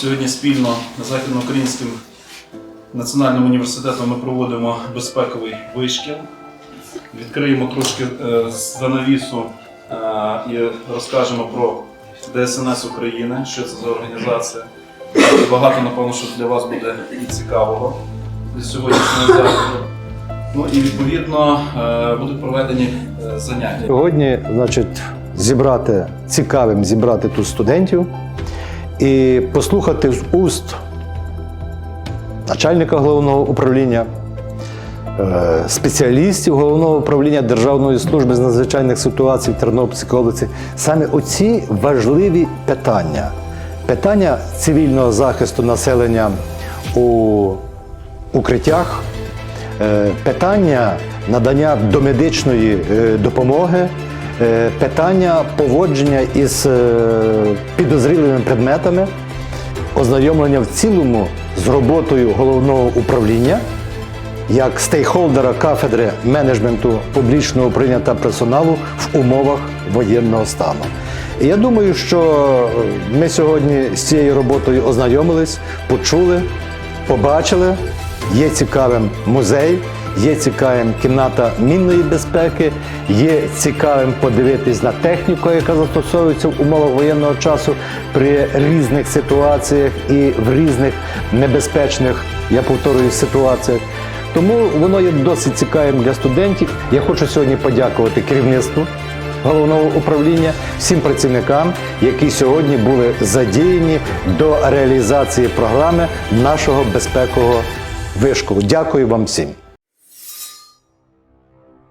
Сьогодні спільно з Західноукраїнським національним університетом ми проводимо безпековий вишкіл. Відкриємо трошки е, занавісу е, і розкажемо про ДСНС України, що це за організація. Багато, напевно, що для вас буде і цікавого з сьогоднішнього заходу. Ну і відповідно е, будуть проведені заняття. Сьогодні, значить, зібрати цікавим зібрати тут студентів і послухати з уст начальника головного управління, е, спеціалістів головного управління Державної служби з надзвичайних ситуацій в Тернопільській області саме оці важливі питання. Питання цивільного захисту населення у укриттях, е, питання надання домедичної е, допомоги, питання поводження із е, підозрілими предметами, ознайомлення в цілому з роботою головного управління як стейкхолдера кафедри менеджменту публічного управління та персоналу в умовах воєнного стану. І я думаю, що е, ми сьогодні з цією роботою ознайомились, почули, побачили. Є цікавим музей, є цікавим кімната мінної безпеки, є цікавим подивитись на техніку, яка застосовується в умовах воєнного часу при різних ситуаціях і в різних небезпечних, я повторюю, ситуаціях. Тому воно є досить цікавим для студентів. Я хочу сьогодні подякувати керівництву головного управління, всім працівникам, які сьогодні були задіяні до реалізації програми нашого безпекового вишколу. Дякую вам всім.